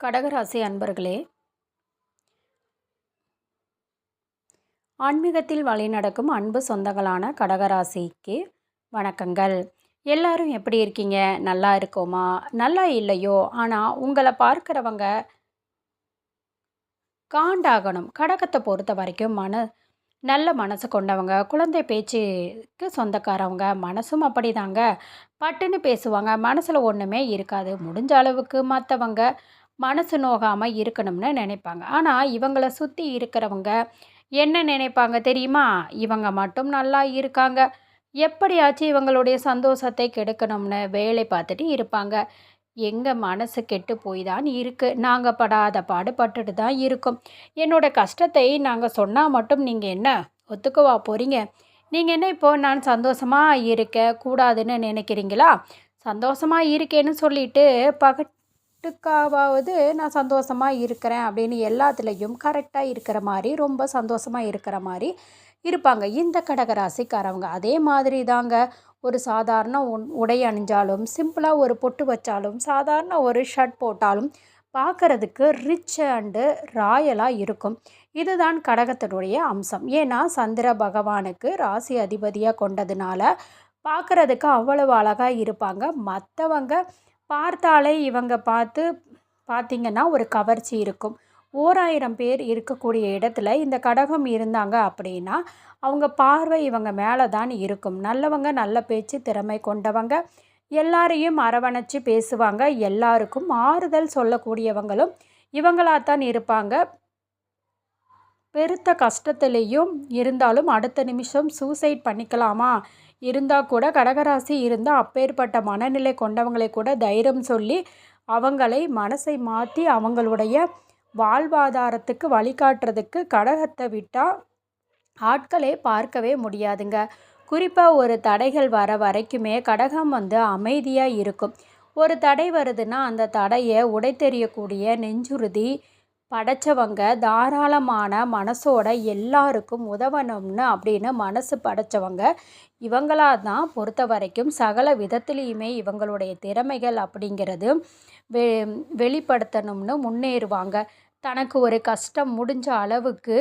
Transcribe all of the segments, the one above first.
கடகராசி அன்பர்களே ஆன்மீகத்தில் வழிநடக்கும் அன்பு சொந்தங்களான கடகராசிக்கு வணக்கங்கள். எல்லாரும் எப்படி இருக்கீங்க? நல்லா இருக்கோமா? நல்லா இல்லையோ? ஆனால் உங்களை பார்க்குறவங்க காண்டாகணும். கடகத்தை பொறுத்த வரைக்கும் மன நல்ல மனசு கொண்டவங்க குழந்தை பேச்சுக்கு சொந்தக்காரவங்க மனசும் அப்படிதாங்க. பட்டுன்னு பேசுவாங்க மனசில் ஒன்றுமே இருக்காது. முடிஞ்ச அளவுக்கு மற்றவங்க மனசு நோகாமல் இருக்கணும்னு நினைப்பாங்க. ஆனால் இவங்களை சுற்றி இருக்கிறவங்க என்ன நினைப்பாங்க தெரியுமா? இவங்க மட்டும் நல்லா இருக்காங்க. எப்படியாச்சும் இவங்களுடைய சந்தோஷத்தை கெடுக்கணும்னு வேலை பார்த்துட்டு இருப்பாங்க. எங்கள் மனசு கெட்டு போய் தான் இருக்குது நாங்கள் படாத பாடுபட்டுட்டு தான் இருக்கோம். என்னோட கஷ்டத்தை நாங்கள் சொன்னால் மட்டும் நீங்கள் என்ன ஒத்துக்கவா போகிறீங்க நீங்கள் என்ன இப்போது நான் சந்தோஷமாக இருக்க கூடாதுன்னு நினைக்கிறீங்களா? சந்தோஷமாக இருக்கேன்னு சொல்லிட்டு வீட்டுக்காவது நான் சந்தோஷமாக இருக்கிறேன் அப்படின்னு எல்லாத்துலேயும் கரெக்டாக இருக்கிற மாதிரி ரொம்ப சந்தோஷமாக இருக்கிற மாதிரி இருப்பாங்க. இந்த கடகராசிக்காரவங்க அதே மாதிரி தாங்க. ஒரு சாதாரண உன் உடை அணிஞ்சாலும் சிம்பிளாக ஒரு பொட்டு வச்சாலும் சாதாரண ஒரு ஷர்ட் போட்டாலும் பார்க்கறதுக்கு ரிச் அண்டு ராயலாக இருக்கும். இதுதான் கடகத்தினுடைய அம்சம். ஏன்னா சந்திர பகவானுக்கு ராசி அதிபதியாக கொண்டதுனால பார்க்குறதுக்கு அவ்வளவு அழகாக இருப்பாங்க. மற்றவங்க பார்த்தாலே இவங்க பார்த்து பார்த்திங்கன்னா ஒரு கவர்ச்சி இருக்கும். ஓராயிரம் பேர் இருக்கக்கூடிய இடத்துல இந்த கடகம் இருந்தாங்க அப்படின்னா அவங்க பார்வை இவங்க மேலே தான் இருக்கும். நல்லவங்க நல்ல பேச்சு திறமை கொண்டவங்க. எல்லாரையும் அரவணைச்சு பேசுவாங்க. எல்லாருக்கும் ஆறுதல் சொல்லக்கூடியவங்களும் இவங்களாகத்தான் இருப்பாங்க. பெருத்த கஷ்டத்துலேயும் இருந்தாலும் அடுத்த நிமிஷம் சூசைட் பண்ணிக்கலாமா? இருந்தால் கூட கடகராசி இருந்தால் அப்பேற்பட்ட மனநிலை கொண்டவங்களை கூட தைரியம் சொல்லி அவங்களை மனசை மாற்றி அவங்களுடைய வாழ்வாதாரத்துக்கு வழிகாட்டுறதுக்கு கடகத்தை விட்டால் ஆட்களே பார்க்கவே முடியாதுங்க. குறிப்பாக ஒரு தடைகள் வர வரைக்குமே கடகம் வந்து அமைதியாக இருக்கும். ஒரு தடை வருதுன்னா அந்த தடையை உடைத்தெறியக்கூடிய நெஞ்சுறுதி படைச்சவங்க தாராளமான மனசோட எல்லாருக்கும் உதவணும்னு அப்படின்னு மனசு படைச்சவங்க இவங்களா தான் பொறுத்த வரைக்கும் சகல விதத்துலேயுமே இவங்களுடைய திறமைகள் அப்படிங்கிறது வெ வெளிப்படுத்தணும்னு முன்னேறுவாங்க. தனக்கு ஒரு கஷ்டம் முடிஞ்ச அளவுக்கு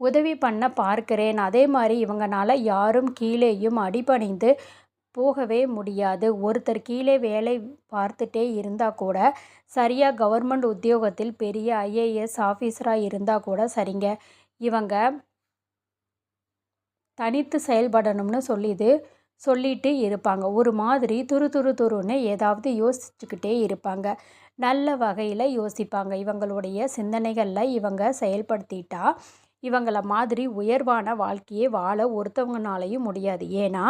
உதவி பண்ண பார்க்கிறேன். அதே மாதிரி இவங்கனால யாரும் கீழேயும் அடிபணிந்து போகவே முடியாது. ஒருத்தர் கீழே வேலை பார்த்துட்டே இருந்தால் கூட சரியாக கவர்மெண்ட் உத்தியோகத்தில் பெரிய ஐஏஎஸ் ஆஃபீஸராக இருந்தால் கூட சரிங்க. இவங்க தனித்து செயல்படணும்னு சொல்லிது சொல்லிட்டு இருப்பாங்க. ஒரு மாதிரி துரு துரு துருன்னு ஏதாவது யோசிச்சுக்கிட்டே இருப்பாங்க. நல்ல வகையில் யோசிப்பாங்க. இவங்களுடைய சிந்தனைகளில் இவங்க செயல்படுத்திட்டா இவங்கள மாதிரி உயர்வான வாழ்க்கையை வாழ ஒருத்தவங்கனாலையும் முடியாது. ஏன்னா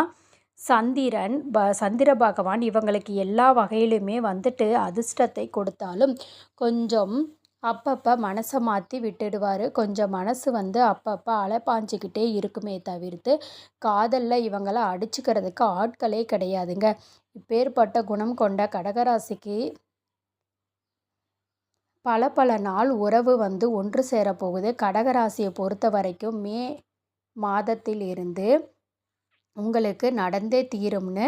சந்திரன் ப சந்திர பகவான் இவங்களுக்கு எல்லா வகையிலுமே வந்துட்டு அதிர்ஷ்டத்தை கொடுத்தாலும் கொஞ்சம் அப்பப்போ மனசை மாற்றி விட்டுடுவார். கொஞ்சம் மனசு வந்து அப்பப்போ அலைப்பாஞ்சிக்கிட்டே இருக்குமே தவிர்த்து காதலில் இவங்களை அடிச்சுக்கிறதுக்கு ஆட்களே கிடையாதுங்க. இப்பேற்பட்ட குணம் கொண்ட கடகராசிக்கு பல பல நாள் உறவு வந்து ஒன்று சேரப்போகுது. கடகராசியை பொறுத்த வரைக்கும் மே மாதத்தில் இருந்து உங்களுக்கு நடந்தே தீரும்னு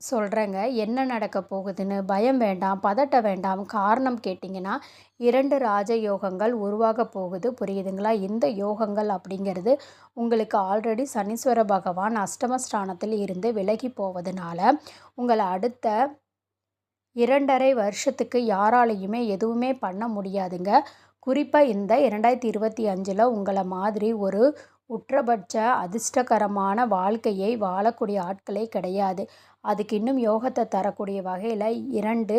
சொல்கிறேங்க என்ன நடக்க போகுதுன்னு பயம் வேண்டாம் பதட்ட வேண்டாம் காரணம் கேட்டிங்கன்னா இரண்டு ராஜ யோகங்கள் உருவாக போகுது. புரியுதுங்களா? இந்த யோகங்கள் அப்படிங்கிறது உங்களுக்கு ஆல்ரெடி சனீஸ்வர பகவான் அஷ்டமஸ்தானத்தில் இருந்து விலகி போவதனால உங்களை அடுத்த இரண்டரை வருஷத்துக்கு யாராலையுமே எதுவுமே பண்ண முடியாதுங்க. குறிப்பாக இந்த இரண்டாயிரத்தி இருபத்தி அஞ்சில் உங்களை மாதிரி ஒரு உற்றபட்ச அதிர்ஷ்டகரமான வாழ்க்கையை வாழக்கூடிய ஆட்களே கிடையாது. அதுக்கு இன்னும் யோகத்தை தரக்கூடிய வகையில் இரண்டு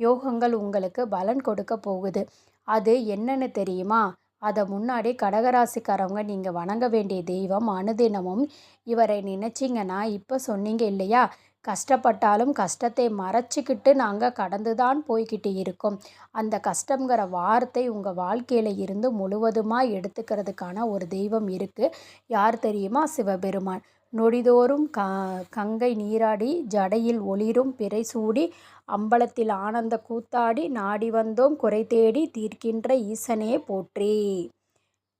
யோகங்கள் உங்களுக்கு பலன் கொடுக்க போகுது. அது என்னன்னு தெரியுமா? அதை முன்னாடி கடகராசிக்காரவங்க நீங்கள் வணங்க வேண்டிய தெய்வம் அனுதினமும் இவரை நினச்சிங்கன்னா இப்போ சொன்னீங்க இல்லையா? கஷ்டப்பட்டாலும் கஷ்டத்தை மறைச்சிக்கிட்டு நாங்கள் கடந்து தான் போய்கிட்டு இருக்கோம். அந்த கஷ்டங்கிற வார்த்தை உங்கள் வாழ்க்கையில் இருந்து முழுவதுமாக எடுத்துக்கிறதுக்கான ஒரு தெய்வம் இருக்குது யார் தெரியுமா? சிவபெருமான். நொடிதோறும் க கங்கை நீராடி ஜடையில் ஒளிரும் பிறை சூடி அம்பலத்தில் ஆனந்த கூத்தாடி நாடி வந்தோம் குறை தேடி தீர்க்கின்ற ஈசனே போற்றி.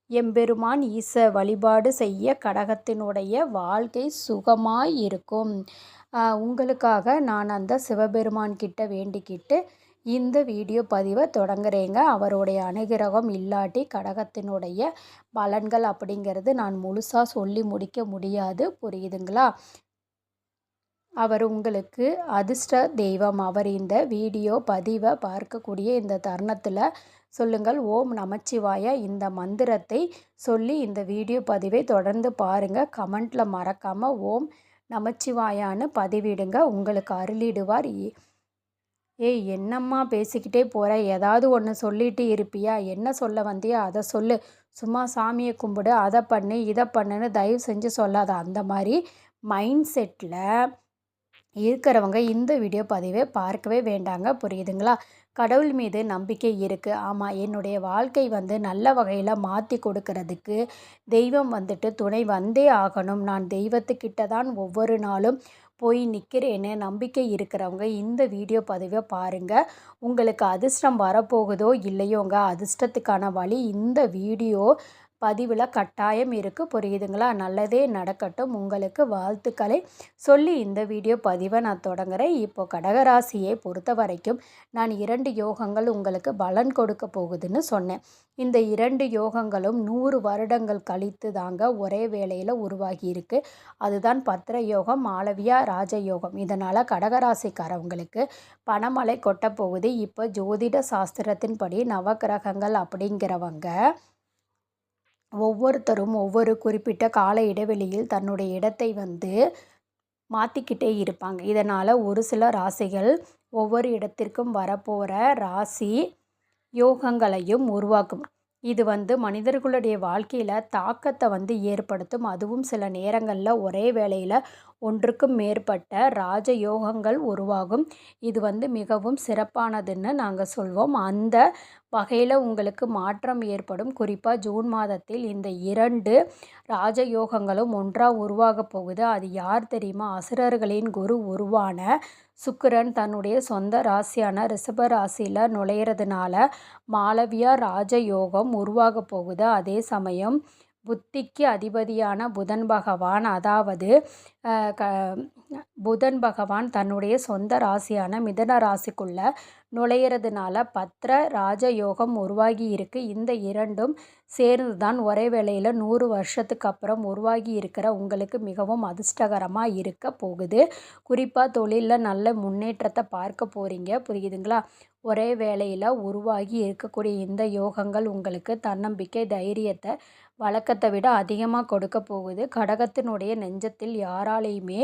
எம்பெருமான் ஈச வழிபாடு செய்ய கடகத்தினுடைய வாழ்க்கை சுகமாய் இருக்கும். உங்களுக்காக நான் அந்த சிவபெருமான் கிட்ட வேண்டிக்கிட்டு இந்த வீடியோ பதிவை தொடங்குறேங்க. அவருடைய அனுகிரகம் இல்லாட்டி கடகத்தினுடைய பலன்கள் அப்படிங்கிறது நான் முழுசாக சொல்லி முடிக்க முடியாது. புரியுதுங்களா? அவர் உங்களுக்கு அதிர்ஷ்ட தெய்வம். அவர் இந்த வீடியோ பதிவை பார்க்கக்கூடிய இந்த தருணத்தில் சொல்லுங்கள். ஓம் நமச்சிவாய. இந்த மந்திரத்தை சொல்லி இந்த வீடியோ பதிவை தொடர்ந்து பாருங்கள் கமெண்ட்டில் மறக்காமல் ஓம் நமச்சிவாயான்னு பதிவிடுங்க உங்களுக்கு அருளிடுவார். ஏய் என்னம்மா பேசிக்கிட்டே போகிற ஏதாவது ஒன்று சொல்லிட்டு இருப்பியா? என்ன சொல்ல வந்தியா? அதை சொல்லு. சும்மா சாமியை கும்பிடு. அதை பண்ணு இதை பண்ணுன்னு தயவு செஞ்சு சொல்லாத. அந்த மாதிரி மைண்ட் செட்டில் இருக்கிறவங்க இந்த வீடியோ பதிவை பார்க்கவே வேண்டாங்க. புரியுதுங்களா? கடவுள் மீது நம்பிக்கை இருக்குது ஆமாம் என்னுடைய வாழ்க்கை வந்து நல்ல வகையில் மாற்றி கொடுக்கறதுக்கு தெய்வம் வந்துட்டு துணை வந்தே ஆகணும். நான் தெய்வத்துக்கிட்ட தான் ஒவ்வொரு நாளும் போய் நிற்கிறேன்னு நம்பிக்கை இருக்கிறவங்க இந்த வீடியோ பதிவை பாருங்கள் உங்களுக்கு அதிர்ஷ்டம் வரப்போகுதோ இல்லையோங்க அதிர்ஷ்டத்துக்கான வழி இந்த வீடியோ பதிவில் கட்டாயம் இருக்குது புரியுதுங்களா? நல்லதே நடக்கட்டும். உங்களுக்கு வாழ்த்துக்களை சொல்லி இந்த வீடியோ பதிவை நான் தொடங்குகிறேன் இப்போ கடகராசியை பொறுத்த வரைக்கும் நான் இரண்டு யோகங்கள் உங்களுக்கு பலன் கொடுக்க போகுதுன்னு சொன்னேன். இந்த இரண்டு யோகங்களும் நூறு வருடங்கள் கழித்து தாங்க ஒரே வேளையில் உருவாகி இருக்கு. அதுதான் பத்திர யோகம் மாளவியா ராஜயோகம். இதனால் கடகராசிக்காரவங்களுக்கு பணமழை கொட்டப்போகுது இப்போ ஜோதிட சாஸ்திரத்தின்படி நவகிரகங்கள் அப்படிங்கிறவங்க ஒவ்வொருத்தரும் ஒவ்வொரு குறிப்பிட்ட கால இடைவெளியில் தன்னுடைய இடத்தை வந்து மாற்றிக்கிட்டே இருப்பாங்க. இதனால் ஒரு சில ராசிகள் ஒவ்வொரு இடத்திற்கும் வரப்போகிற ராசி யோகங்களையும் உருவாக்கும். இது வந்து மனிதர்களுடைய வாழ்க்கையில் தாக்கத்தை வந்து ஏற்படுத்தும். அதுவும் சில நேரங்களில் ஒரே வேளையில் ஒன்றுக்கும் மேற்பட்ட ராஜயோகங்கள் உருவாகும். இது வந்து மிகவும் சிறப்பானதுன்னு நாங்கள் சொல்வோம். அந்த வகையில் உங்களுக்கு மாற்றம் ஏற்படும். குறிப்பாக ஜூன் மாதத்தில் இந்த இரண்டு ராஜயோகங்களும் ஒன்றாக உருவாக போகுது. அது யார் தெரியுமா? அசுரர்களின் குரு உருவான சுக்கிரன் தன்னுடைய சொந்த ராசியான ரிஷப ராசியில் நுழையிறதுனால மாளவியா ராஜயோகம் உருவாக போகுது. அதே சமயம் புத்திக்கு அதிபதியான புதன் பகவான் அதாவது க புதன் பகவான் தன்னுடைய சொந்த ராசியான மிதன ராசிக்குள்ள நுழையிறதுனால பத்திர ராஜயோகம் உருவாகி இருக்கு. இந்த இரண்டும் சேர்ந்து தான் ஒரே வேளையில் நூறு வருஷத்துக்கு அப்புறம் உருவாகி இருக்கிற உங்களுக்கு மிகவும் அதிர்ஷ்டகரமாக இருக்க போகுது. குறிப்பாக தொழிலில் நல்ல முன்னேற்றத்தை பார்க்க போகிறீங்க புரியுதுங்களா? ஒரே வேளையில் உருவாகி இருக்கக்கூடிய இந்த யோகங்கள் உங்களுக்கு தன்னம்பிக்கை தைரியத்தை வழக்கத்தை விட அதிகமாக கொடுக்க போகுது. கடகத்தினுடைய நெஞ்சத்தில் யாராலையுமே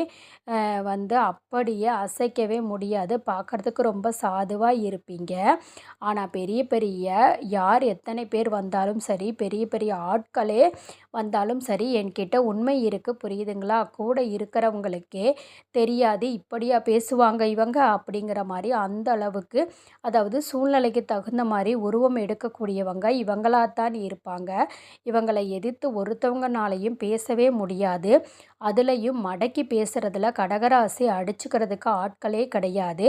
வந்து அப்படியே அசைக்கவே முடியாது. பார்க்குறதுக்கு ரொம்ப சாதுவாக இருப்பீங்க. ஆனால் பெரிய பெரிய யார் எத்தனை பேர் வந்தாலும் சரி பெரிய பெரிய ஆட்களே வந்தாலும் சரி என்கிட்ட உண்மை இருக்குது புரியுதுங்களா? கூட இருக்கிறவங்களுக்கே தெரியாது இப்படியா பேசுவாங்க இவங்க அப்படிங்கிற மாதிரி அந்த அளவுக்கு அதாவது சூழ்நிலைக்கு தகுந்த மாதிரி உருவம் எடுக்கக்கூடியவங்க இவங்களாத்தான் இருப்பாங்க. இவங்களை எதிர்த்து ஒருத்தவங்கனாலையும் பேசவே முடியாது. அதுலேயும் மடக்கி பேசுகிறதுல கடகராசி அடிச்சுக்கிறதுக்கு ஆட்களே கிடையாது.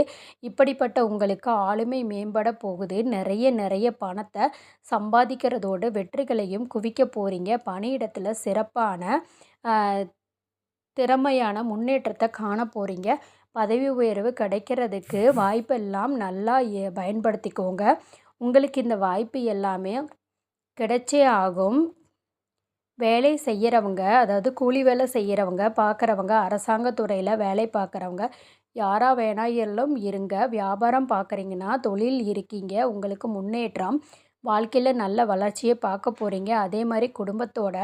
இப்படிப்பட்ட உங்களுக்கு ஆளுமை மேம்பட போகுது. நிறைய நிறைய பணத்தை சம்பாதிக்கிறதோடு வெற்றிகளையும் குவிக்க போகிறீங்க பணியிடத்தில் சிறப்பான திறமையான முன்னேற்றத்தை காண போகிறீங்க பதவி உயர்வு கிடைக்கிறதுக்கு வாய்ப்பெல்லாம் நல்லா பயன்படுத்திக்கோங்க. உங்களுக்கு இந்த வாய்ப்பு எல்லாமே கிடைச்சே ஆகும். வேலை செய்கிறவங்க அதாவது கூலி வேலை செய்கிறவங்க பார்க்குறவங்க அரசாங்கத்துறையில் வேலை பார்க்குறவங்க யாராக வேணாலும் இருங்க. வியாபாரம் பார்க்குறீங்கன்னா தொழில் இருக்கீங்க. உங்களுக்கு முன்னேற்றம் வாழ்க்கையில் நல்ல வளர்ச்சியை பார்க்க போகிறீங்க அதே மாதிரி குடும்பத்தோட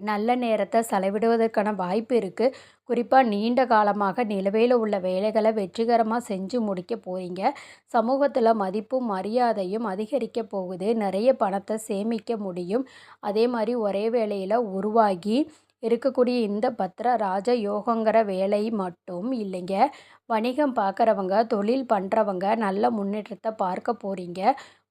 நல்ல நேரத்தை செலவிடுவதற்கான வாய்ப்பு இருக்குது குறிப்பாக நீண்ட காலமாக நிலுவையில் உள்ள வேலைகளை வெற்றிகரமாக செஞ்சு முடிக்க போகிறீங்க சமூகத்தில் மதிப்பும் மரியாதையும் அதிகரிக்க போகுது. நிறைய பணத்தை சேமிக்க முடியும். அதே மாதிரி ஒரே வேலையில் உருவாகி இருக்கக்கூடிய இந்த பத்திர ராஜ யோகங்கிற வேலை மட்டும் இல்லைங்க. வணிகம் பார்க்குறவங்க தொழில் பண்ணுறவங்க நல்ல முன்னேற்றத்தை பார்க்க போகிறீங்க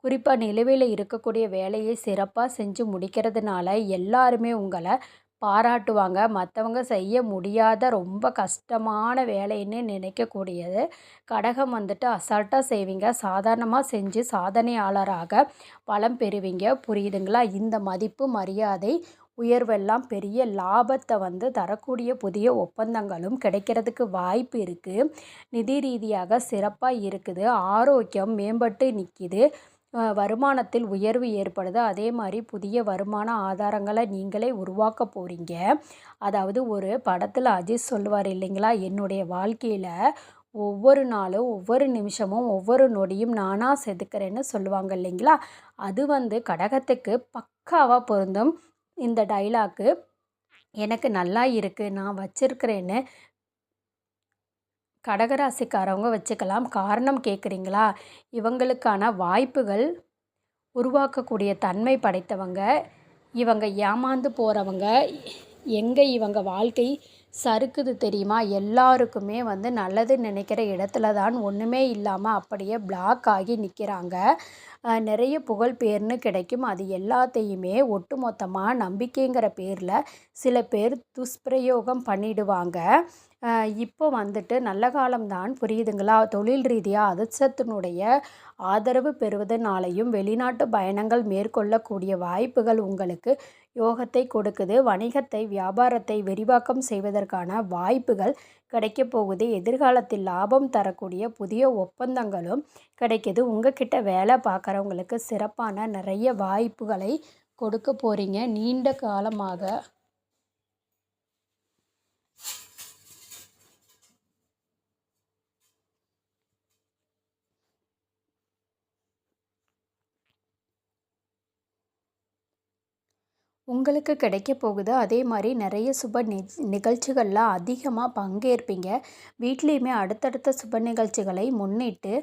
குறிப்பாக நிலுவையில் இருக்கக்கூடிய வேலையை சிறப்பாக செஞ்சு முடிக்கிறதுனால எல்லாருமே உங்களை பாராட்டுவாங்க. மற்றவங்க செய்ய முடியாத ரொம்ப கஷ்டமான வேலைன்னு நினைக்கக்கூடியது. கடகம் வந்துட்டு அசால்ட்டாக செய்வீங்க. சாதாரணமாக செஞ்சு சாதனையாளராக பலம் பெறுவீங்க. புரியுதுங்களா? இந்த மதிப்பு மரியாதை உயர்வெல்லாம் பெரிய லாபத்தை வந்து தரக்கூடிய புதிய ஒப்பந்தங்களும் கிடைக்கிறதுக்கு வாய்ப்பு இருக்குது நிதி ரீதியாக சிறப்பாக இருக்குது. ஆரோக்கியம் மேம்பட்டு நிற்கிது வருமானத்தில் உயர்வு ஏற்படுது. அதே மாதிரி புதிய வருமான ஆதாரங்களை நீங்களே உருவாக்க போகிறீங்க அதாவது ஒரு படத்தில் அஜித் சொல்லுவார் இல்லைங்களா? என்னுடைய வாழ்க்கையில் ஒவ்வொரு நாளும் ஒவ்வொரு நிமிஷமும் ஒவ்வொரு நொடியும் நானாக செதுக்கிறேன்னு சொல்லுவாங்க இல்லைங்களா? அது வந்து கடகத்துக்கு பக்காவாக பொருந்தும். இந்த டைலாக்கு எனக்கு நல்லா இருக்குது நான் வச்சிருக்கிறேன்னு கடகராசிக்காரவங்க வச்சுக்கலாம். காரணம் கேட்குறீங்களா இவங்களுக்கான வாய்ப்புகள் உருவாக்கக்கூடிய தன்மை படைத்தவங்க இவங்க ஏமாந்து போகிறவங்க எங்கே இவங்க வாழ்க்கை சறுக்குது தெரியுமா? எல்லாருக்குமே வந்து நல்லது நினைக்கிற இடத்துல தான் ஒன்றுமே இல்லாமல் அப்படியே பிளாக் ஆகி நிற்கிறாங்க நிறைய புகழ் பேர்னு கிடைக்கும். அது எல்லாத்தையுமே ஒட்டுமொத்தமாக நம்பிக்கைங்கிற பேரில் சில பேர் துஷ்பிரயோகம் பண்ணிடுவாங்க. இப்போ வந்துட்டு நல்ல காலம்தான். புரியுதுங்களா? தொழில் ரீதியாக அதிர்ஷ்டத்தினுடைய ஆதரவு பெறுவதனாலையும் வெளிநாட்டு பயணங்கள் மேற்கொள்ளக்கூடிய வாய்ப்புகள் உங்களுக்கு யோகத்தை கொடுக்குது. வணிகத்தை வியாபாரத்தை விரிவாக்கம் செய்வதற்கான வாய்ப்புகள் கிடைக்க போகுது. எதிர்காலத்தில் லாபம் தரக்கூடிய புதிய ஒப்பந்தங்களும் கிடைக்கிது. உங்ககிட்ட வேலை பார்க்குறவங்களுக்கு சிறப்பான நிறைய வாய்ப்புகளை கொடுக்க போகிறீங்க நீண்ட காலமாக உங்களுக்கு கிடைக்க போகுது. அதே மாதிரி நிறைய சுப நி நிகழ்ச்சிகளில் அதிகமாக பங்கேற்பீங்க. வீட்லேயுமே அடுத்தடுத்த சுப நிகழ்ச்சிகளை முன்னிட்டு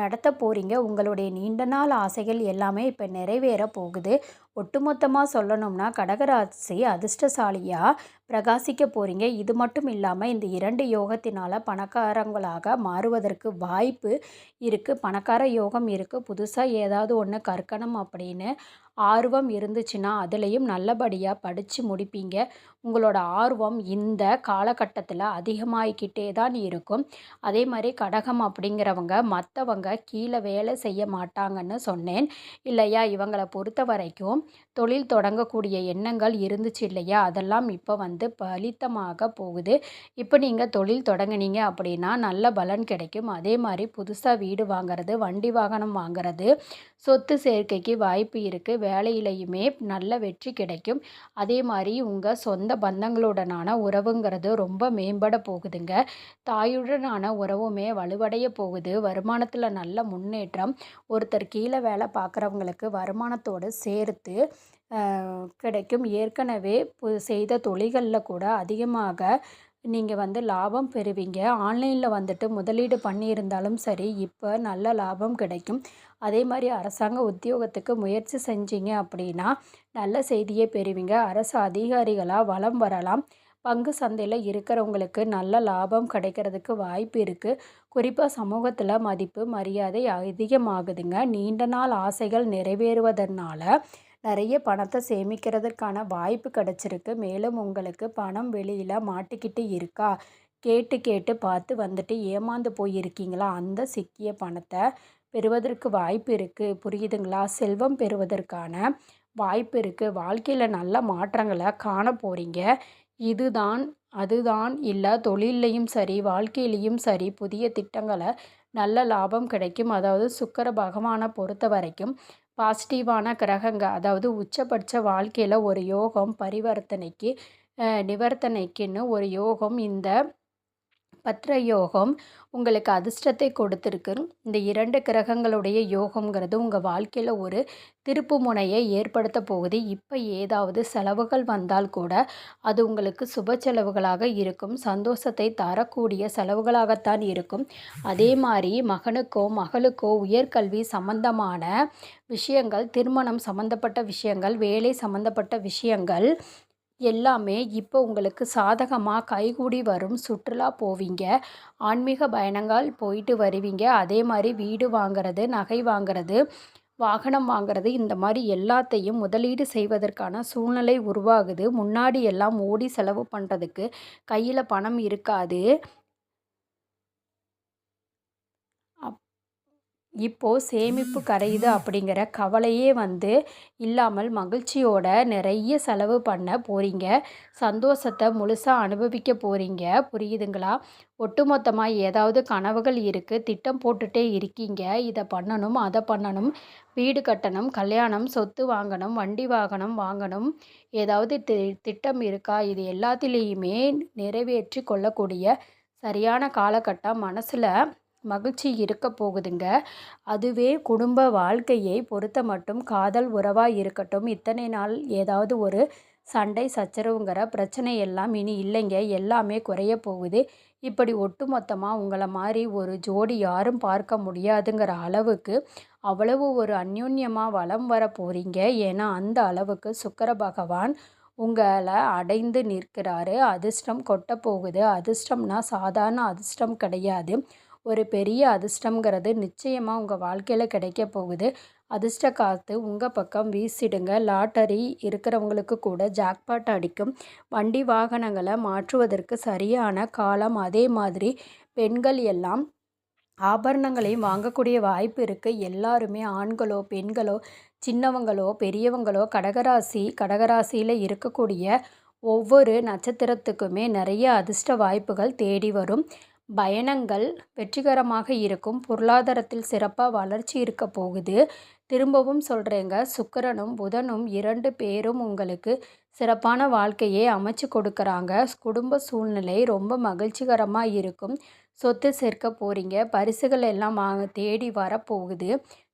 நடத்த போகிறீங்க உங்களுடைய நீண்ட நாள் ஆசைகள் எல்லாமே இப்போ நிறைவேற போகுது. ஒட்டுமொத்தமாக சொல்லணும்னா கடகராசி அதிர்ஷ்டசாலியாக பிரகாசிக்க போகிறீங்க இது மட்டும் இல்லாமல் இந்த இரண்டு யோகத்தினால் பணக்காரங்களாக மாறுவதற்கு வாய்ப்பு இருக்குது பணக்கார யோகம் இருக்குது புதுசாக ஏதாவது ஒன்று கற்கணும் அப்படின்னு ஆர்வம் இருந்துச்சுன்னா அதுலேயும் நல்லபடியாக படித்து முடிப்பீங்க. உங்களோட ஆர்வம் இந்த காலகட்டத்தில் அதிகமாகிக்கிட்டே தான் இருக்கும். அதே மாதிரி கடகம் அப்படிங்கிறவங்க மற்றவங்க கீழே வேலை செய்ய மாட்டாங்கன்னு சொன்னேன். இல்லையா? இவங்களை பொறுத்த வரைக்கும் தொழில் தொடங்கக்கூடிய எண்ணங்கள் இருந்துச்சு இல்லையா? அதெல்லாம் இப்போ வந்து பலித்தமாக போகுது. இப்போ நீங்கள் தொழில் தொடங்கினீங்க அப்படின்னா நல்ல பலன் கிடைக்கும். அதே மாதிரி புதுசாக வீடு வாங்குறது வண்டி வாகனம் வாங்குறது சொத்து சேர்க்கைக்கு வாய்ப்பு இருக்குது வேலையிலையுமே நல்ல வெற்றி கிடைக்கும். அதே மாதிரி உங்கள் சொந்த பந்தங்களுடனான உறவுங்கிறது ரொம்ப மேம்பட போகுதுங்க. தாயுடனான உறவுமே வலுவடைய போகுது. வருமானத்தில் நல்ல முன்னேற்றம். ஒருத்தர் கீழே வேலை பார்க்குறவங்களுக்கு வருமானத்தோடு சேர்த்து கிடைக்கும். ஏற்கனவே செய்த தொழில்களில் கூட அதிகமாக நீங்கள் வந்து லாபம் பெறுவீங்க. ஆன்லைனில் வந்துட்டு முதலீடு பண்ணியிருந்தாலும் சரி இப்போ நல்ல லாபம் கிடைக்கும். அதே மாதிரி அரசாங்க உத்தியோகத்துக்கு முயற்சி செஞ்சீங்க அப்படின்னா நல்ல செய்தியை பெறுவீங்க. அரசு அதிகாரிகளாக வளம் வரலாம். பங்கு சந்தையில் இருக்கிறவங்களுக்கு நல்ல லாபம் கிடைக்கிறதுக்கு வாய்ப்பு இருக்குது குறிப்பாக சமூகத்தில் மதிப்பு மரியாதை அதிகமாகுதுங்க. நீண்ட நாள் ஆசைகள் நிறைவேறுவதனால நிறைய பணத்தை சேமிக்கிறதுக்கான வாய்ப்பு கிடச்சிருக்கு. மேலும் உங்களுக்கு பணம் வெளியில் மாட்டிக்கிட்டு இருக்கா? கேட்டு கேட்டு பார்த்து வந்துட்டு ஏமாந்து போயிருக்கீங்களா? அந்த சிக்கிய பணத்தை பெறுவதற்கு வாய்ப்பு இருக்குது புரியுதுங்களா? செல்வம் பெறுவதற்கான வாய்ப்பு இருக்குது வாழ்க்கையில் நல்ல மாற்றங்களை காண போகிறீங்க இதுதான் அதுதான் இல்லை தொழில்லையும் சரி வாழ்க்கையிலையும் சரி புதிய திட்டங்களை நல்ல லாபம் கிடைக்கும். அதாவது சுக்கர பகவானை பொறுத்த வரைக்கும் பாசிட்டிவான கிரகங்க அதாவது உச்சபட்ச வாழ்க்கையில் ஒரு யோகம் பரிவர்த்தனைக்கு நிவர்த்தனைக்குன்னு ஒரு யோகம் இந்த பத்ர யோகம் உங்களுக்கு அதிர்ஷ்டத்தை கொடுத்துருக்கு இந்த இரண்டு கிரகங்களுடைய யோகங்கிறது உங்கள் வாழ்க்கையில் ஒரு திருப்பு முனையை ஏற்படுத்த போகுது. இப்போ ஏதாவது செலவுகள் வந்தால் கூட அது உங்களுக்கு சுப செலவுகளாக இருக்கும். சந்தோஷத்தை தரக்கூடிய செலவுகளாகத்தான் இருக்கும். அதே மாதிரி மகனுக்கோ மகளுக்கோ உயர்கல்வி சம்பந்தமான விஷயங்கள் திருமணம் சம்மந்தப்பட்ட விஷயங்கள் வேலை சம்மந்தப்பட்ட விஷயங்கள் எல்லாமே இப்போ உங்களுக்கு சாதகமாக கைகூடி வரும் சுற்றுலா போவீங்க. ஆன்மீக பயணங்கள் போயிட்டு வருவீங்க. அதே மாதிரி வீடு வாங்கிறது நகை வாங்கிறது வாகனம் வாங்கிறது இந்த மாதிரி எல்லாத்தையும் முதலீடு செய்வதற்கான சூழ்நிலை உருவாகுது. முன்னாடி எல்லாம் ஓடி செலவு பண்ணுறதுக்கு கையில் பணம் இருக்காது. இப்போது சேமிப்பு கரையுது அப்படிங்கிற கவலையே வந்து இல்லாமல் மகிழ்ச்சியோட நிறைய செலவு பண்ண போகிறீங்க சந்தோஷத்தை முழுசாக அனுபவிக்க போகிறீங்க புரியுதுங்களா? ஒட்டுமொத்தமாக ஏதாவது கனவுகள் இருக்குது திட்டம் போட்டுகிட்டே இருக்கீங்க. இதை பண்ணணும் அதை பண்ணணும். வீடு கட்டணும் கல்யாணம் சொத்து வாங்கணும் வண்டி வாகனம் வாங்கணும். ஏதாவது தி திட்டம் இருக்கா? இது எல்லாத்துலேயுமே நிறைவேற்றி கொள்ளக்கூடிய சரியான காலகட்டம். மனசில் மகிழ்ச்சி இருக்க போகுதுங்க. அதுவே குடும்ப வாழ்க்கையை பொறுத்த மட்டும் காதல் உறவாக இருக்கட்டும் இத்தனை நாள் ஏதாவது ஒரு சண்டை சச்சரவுங்கிற பிரச்சனை எல்லாம் இனி இல்லைங்க. எல்லாமே குறைய போகுது. இப்படி ஒட்டுமொத்தமாக உங்களை மாதிரி ஒரு ஜோடி யாரும் பார்க்க முடியாதுங்கிற அளவுக்கு அவ்வளவு ஒரு அந்யோன்யமாக வளம் வர போகிறீங்க ஏன்னா அந்த அளவுக்கு சுக்கர பகவான் உங்களை அடைந்து நிற்கிறாரு. அதிர்ஷ்டம் கொட்ட போகுது. அதிர்ஷ்டம்னா சாதாரண அதிர்ஷ்டம் கிடையாது. ஒரு பெரிய அதிர்ஷ்டங்கிறது நிச்சயமாக உங்கள் வாழ்க்கையில் கிடைக்க போகுது. அதிர்ஷ்ட காற்று உங்கள் பக்கம் வீசிடுங்க. லாட்டரி இருக்கிறவங்களுக்கு கூட ஜாக்பாட் அடிக்கும். வண்டி வாகனங்களை மாற்றுவதற்கு சரியான காலம் அதே மாதிரி பெண்கள் எல்லாம் ஆபரணங்களையும் வாங்கக்கூடிய வாய்ப்பு இருக்குது எல்லாருமே ஆண்களோ பெண்களோ சின்னவங்களோ பெரியவங்களோ கடகராசி கடகராசியில் இருக்கக்கூடிய ஒவ்வொரு நட்சத்திரத்துக்குமே நிறைய அதிர்ஷ்ட வாய்ப்புகள் தேடி வரும். பயணங்கள் வெற்றிகரமாக இருக்கும். பொருளாதாரத்தில் சிறப்பாக வளர்ச்சி இருக்க போகுது. திரும்பவும் சொல்கிறேங்க சுக்கரனும் புதனும் இரண்டு பேரும் உங்களுக்கு சிறப்பான வாழ்க்கையை அமைச்சு கொடுக்குறாங்க. குடும்ப சூழ்நிலை ரொம்ப மகிழ்ச்சிகரமாக இருக்கும். சொத்து சேர்க்க போகிறீங்க பரிசுகள் எல்லாம் வாங்க தேடி வரப்போகுது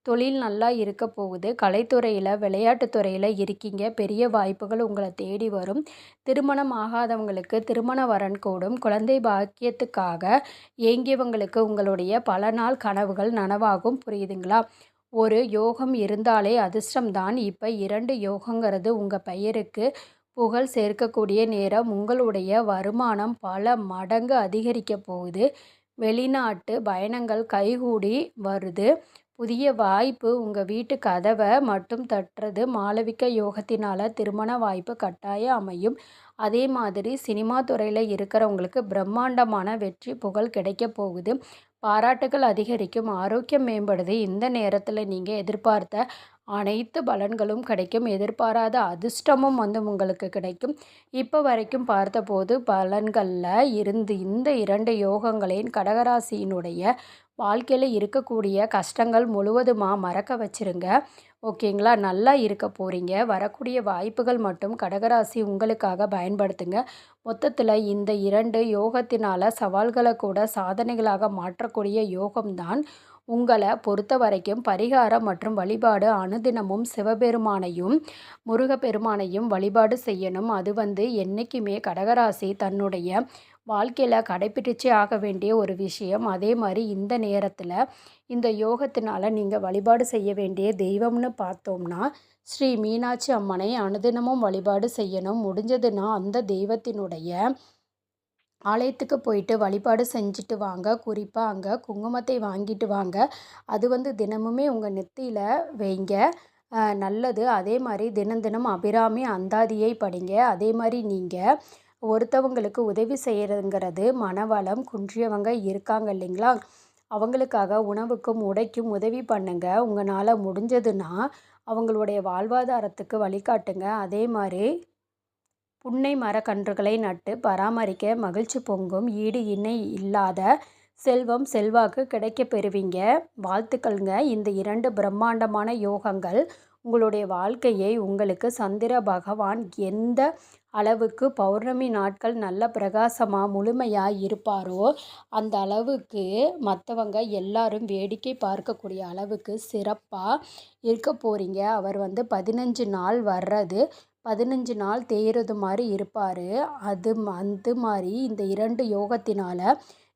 தொழில் நல்லா இருக்க போகுது. கலைத்துறையில் விளையாட்டுத்துறையில் இருக்கீங்க. பெரிய வாய்ப்புகள் உங்களை தேடி வரும். திருமணம் ஆகாதவங்களுக்கு திருமண வரன் கூடும். குழந்தை பாக்கியத்துக்காக ஏங்கியவங்களுக்கு உங்களுடைய பல நாள் கனவுகள் நனவாகும். புரியுதுங்களா? ஒரு யோகம் இருந்தாலே அதிர்ஷ்டம்தான் இப்போ இரண்டு யோகங்கிறது உங்கள் பெயருக்கு புகழ் சேர்க்கக்கூடிய நேரம். உங்களுடைய வருமானம் பல மடங்கு அதிகரிக்க போகுது. வெளிநாட்டு பயணங்கள் கைகூடி வருது. புதிய வாய்ப்பு உங்கள் வீட்டு கதவை மட்டும் தட்டுறது மாளவிக யோகத்தினால் திருமண வாய்ப்பு கட்டாயம் அமையும். அதே மாதிரி சினிமா துறையில் இருக்கிறவங்களுக்கு பிரம்மாண்டமான வெற்றி புகழ் கிடைக்க போகுது. பாராட்டுகள் அதிகரிக்கும். ஆரோக்கியம் மேம்படுது. இந்த நேரத்தில் நீங்கள் எதிர்பார்த்த அனைத்து பலன்களும் கிடைக்கும். எதிர்பாராத அதிர்ஷ்டமும் வந்து உங்களுக்கு கிடைக்கும். இப்போ வரைக்கும் பார்த்தபோது பலன்களில் இருந்து இந்த இரண்டு யோகங்களின் கடகராசியினுடைய வாழ்க்கையில் இருக்கக்கூடிய கஷ்டங்கள் முழுவதுமாக மறக்க வச்சுருங்க. ஓகேங்களா? நல்லா இருக்க போகிறீங்க வரக்கூடிய வாய்ப்புகள் மட்டும் கடகராசி உங்களுக்காக பயன்படுத்துங்க. மொத்தத்தில் இந்த இரண்டு யோகத்தினால் சவால்களை கூட சாதனைகளாக மாற்றக்கூடிய யோகம்தான். உங்களை பொறுத்த வரைக்கும் பரிகாரம் மற்றும் வழிபாடு அனுதினமும் சிவபெருமானையும் முருகப்பெருமானையும் வழிபாடு செய்யணும். அது வந்து என்றைக்குமே கடகராசி தன்னுடைய வாழ்க்கையில் கடைப்பிடிச்சே ஆக வேண்டிய ஒரு விஷயம். அதே மாதிரி இந்த நேரத்தில் இந்த யோகத்தினால் நீங்கள் வழிபாடு செய்ய வேண்டிய தெய்வம்னு பார்த்தோம்னா ஸ்ரீ மீனாட்சி அம்மனை அனுதினமும் வழிபாடு செய்யணும். முடிஞ்சதுன்னா அந்த தெய்வத்தினுடைய ஆலயத்துக்கு போயிட்டு வழிபாடு செஞ்சுட்டு வாங்க. குறிப்பாக அங்கே குங்குமத்தை வாங்கிட்டு வாங்க. அது வந்து தினமுமே உங்கள் நெத்தியில் வைங்க. நல்லது. அதே மாதிரி தினம் தினம் அபிராமி அந்தாதியை படிங்க. அதே மாதிரி நீங்கள் ஒருத்தவங்களுக்கு உதவி செய்கிறதுங்கிறது மனவளம் குன்றியவங்க இருக்காங்க இல்லைங்களா? அவங்களுக்காக உணவுக்கும் உடைக்கும் உதவி பண்ணுங்க. உங்களால் முடிஞ்சதுன்னா அவங்களுடைய வாழ்வாதாரத்துக்கு வழிகாட்டுங்க. அதே மாதிரி புன்னை மரக்கன்றுகளை நட்டு பராமரிக்க மகிழ்ச்சி பொங்கும். ஈடு இணை இல்லாத செல்வம் செல்வாக்கு கிடைக்க பெறுவீங்க. வாழ்த்துக்கள்ங்க. இந்த இரண்டு பிரம்மாண்டமான யோகங்கள் உங்களுடைய வாழ்க்கையை உங்களுக்கு சந்திர பகவான் எந்த அளவுக்கு பௌர்ணமி நாட்கள் நல்ல பிரகாசமாக முழுமையாக இருப்பாரோ அந்த அளவுக்கு மற்றவங்க எல்லாரும் வேடிக்கை பார்க்கக்கூடிய அளவுக்கு சிறப்பாக இருக்க போகிறீங்க அவர் வந்து பதினஞ்சு நாள் வர்றது பதினஞ்சு நாள் தேயிறது மாதிரி இருப்பார். அது அந்த மாதிரி இந்த இரண்டு யோகத்தினால்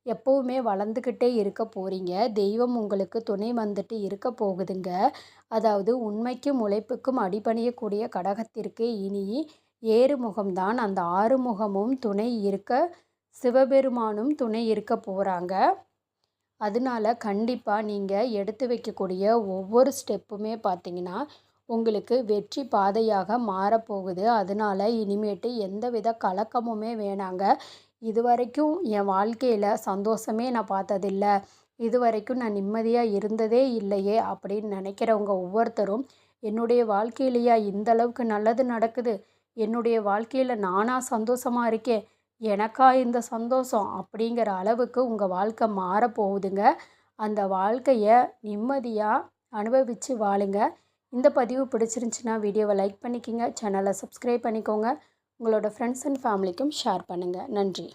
எப்போவுமே வளர்ந்துக்கிட்டே இருக்க போகிறீங்க தெய்வம் உங்களுக்கு துணை வந்துட்டு இருக்க போகுதுங்க. அதாவது உண்மைக்கும் உழைப்புக்கும் அடிபணியக்கூடிய கடகத்திற்கு இனி ஏறுமுகம்தான். அந்த ஆறுமுகமும் துணை இருக்க சிவபெருமானும் துணை இருக்க போகிறாங்க அதனால கண்டிப்பாக நீங்கள் எடுத்து வைக்கக்கூடிய ஒவ்வொரு ஸ்டெப்புமே பார்த்தீங்கன்னா உங்களுக்கு வெற்றி பாதையாக மாறப்போகுது. அதனால இனிமேட்டு எந்த வித கலக்கமுமே வேணாங்க. இது வரைக்கும் என் வாழ்க்கையில் சந்தோஷமே நான் பார்த்ததில்ல. இது வரைக்கும் நான் நிம்மதியாக இருந்ததே இல்லையே அப்படின்னு நினைக்கிறவங்க ஒவ்வொருத்தரும் என்னுடைய வாழ்க்கையிலேயே இந்த அளவுக்கு நல்லது நடக்குது? என்னுடைய வாழ்க்கையில் நானாக சந்தோஷமாக இருக்கேன். எனக்கா இந்த சந்தோஷம் அப்படிங்கிற அளவுக்கு உங்கள் வாழ்க்கை மாறப்போகுதுங்க அந்த வாழ்க்கையை நிம்மதியாக அனுபவித்து வாழுங்க. இந்த பதிவு பிடிச்சிருந்துச்சின்னா வீடியோவை லைக் பண்ணிக்கோங்க. சேனலை சப்ஸ்கிரைப் பண்ணிக்கோங்க. உங்களோட ஃப்ரெண்ட்ஸ் அண்ட் ஃபேமிலிக்கும் ஷேர் பண்ணுங்கள் நன்றி.